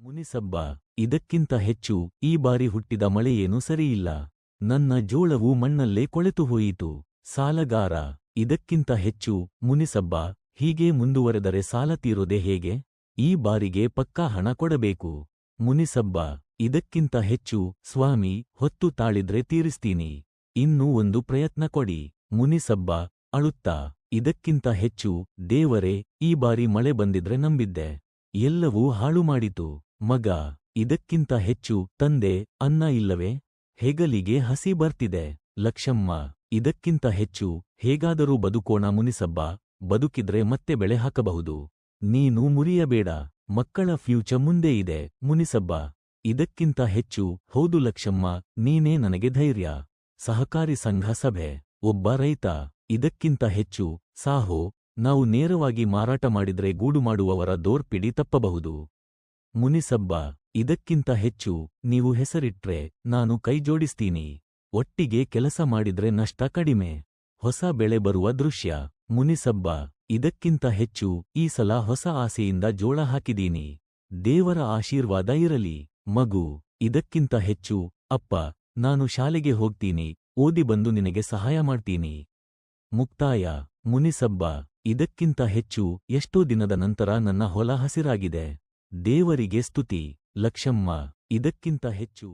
ಮುನಿಸಬ್ಬ, ಇದಕ್ಕಿಂತ ಹೆಚ್ಚು ಈ ಬಾರಿ ಹುಟ್ಟಿದ ಮಳೆಯೇನೂ ಸರಿಯಿಲ್ಲ. ನನ್ನ ಜೋಳವು ಮಣ್ಣಲ್ಲೇ ಕೊಳೆತು ಹೋಯಿತು. ಸಾಲಗಾರ, ಇದಕ್ಕಿಂತ ಹೆಚ್ಚು ಮುನಿಸಬ್ಬ, ಹೀಗೆ ಮುಂದುವರೆದರೆ ಸಾಲ ತೀರೋದೆ ಹೇಗೆ? ಈ ಬಾರಿಗೆ ಪಕ್ಕಾ ಹಣ ಕೊಡಬೇಕು. ಮುನಿಸಬ್ಬ, ಇದಕ್ಕಿಂತ ಹೆಚ್ಚು ಸ್ವಾಮಿ, ಹೊತ್ತು ತಾಳಿದ್ರೆ ತೀರಿಸ್ತೀನಿ. ಇನ್ನೂ ಒಂದು ಪ್ರಯತ್ನ ಕೊಡಿ. ಮುನಿಸಬ್ಬ, ಅಳುತ್ತಾ, ಇದಕ್ಕಿಂತ ಹೆಚ್ಚು ದೇವರೇ, ಈ ಬಾರಿ ಮಳೆ ಬಂದಿದ್ರೆ ನಂಬಿದ್ದೆ. ಎಲ್ಲವೂ ಹಾಳು ಮಾಡಿತು ಮಗ, ಇದಕ್ಕಿಂತ ಹೆಚ್ಚು ತಂದೆ, ಅನ್ನ ಇಲ್ಲವೇ? ಹೆಗಲಿಗೆ ಹಸಿ ಬರ್ತಿದೆ. ಲಕ್ಷಮ್ಮ, ಇದಕ್ಕಿಂತ ಹೆಚ್ಚು, ಹೇಗಾದರೂ ಬದುಕೋಣ ಮುನಿಸಬ್ಬ, ಬದುಕಿದ್ರೆ ಮತ್ತೆ ಬೆಳೆ ಹಾಕಬಹುದು. ನೀನು ಮುರಿಯಬೇಡ, ಮಕ್ಕಳ ಫ್ಯೂಚರ್ ಮುಂದೆ ಇದೆ, ಮುನಿಸಬ್ಬ. ಇದಕ್ಕಿಂತ ಹೆಚ್ಚು, ಹೌದು ಲಕ್ಷಮ್ಮ, ನೀನೇ ನನಗೆ ಧೈರ್ಯ. ಸಹಕಾರಿ ಸಂಘ ಸಭೆ, ಒಬ್ಬ ರೈತ, ಇದಕ್ಕಿಂತ ಹೆಚ್ಚು, ಸಾಹೋ, ನಾವು ನೇರವಾಗಿ ಮಾರಾಟ ಮಾಡಿದ್ರೆ ಗೂಡು ಮಾಡುವವರ ದೋರ್ಪಿಡಿ ತಪ್ಪಬಹುದು. ಮುನಿಸಬ್ಬ, ಇದಕ್ಕಿಂತ ಹೆಚ್ಚು ನೀವು ಹೆಸರಿಟ್ರೆ ನಾನು ಕೈಜೋಡಿಸ್ತೀನಿ. ಒಟ್ಟಿಗೆ ಕೆಲಸ ಮಾಡಿದ್ರೆ ನಷ್ಟ ಕಡಿಮೆ. ಹೊಸ ಬೆಳೆ ಬರುವ ದೃಶ್ಯ. ಮುನಿಸಬ್ಬ, ಇದಕ್ಕಿಂತ ಹೆಚ್ಚು ಈ ಸಲ ಹೊಸ ಆಸೆಯಿಂದ ಜೋಳ ಹಾಕಿದೀನಿ ದೇವರ ಆಶೀರ್ವಾದ ಇರಲಿ. ಮಗು, ಇದಕ್ಕಿಂತ ಹೆಚ್ಚು. ಅಪ್ಪ, ನಾನು ಶಾಲೆಗೆ ಹೋಗ್ತೀನಿ. ಓದಿ ಬಂದು ನಿನಗೆ ಸಹಾಯ ಮಾಡ್ತೀನಿ. ಮುಕ್ತಾಯ. ಮುನಿಸಬ್ಬ, ಇದಕ್ಕಿಂತ ಹೆಚ್ಚು ಎಷ್ಟೋ ದಿನದ ನಂತರ ನನ್ನ ಹೊಲ ಹಸಿರಾಗಿದೆ. ದೇವರಿಗೆ ಸ್ತುತಿ ಲಕ್ಷಮ್ಮ ಇದಕ್ಕಿಂತ ಹೆಚ್ಚು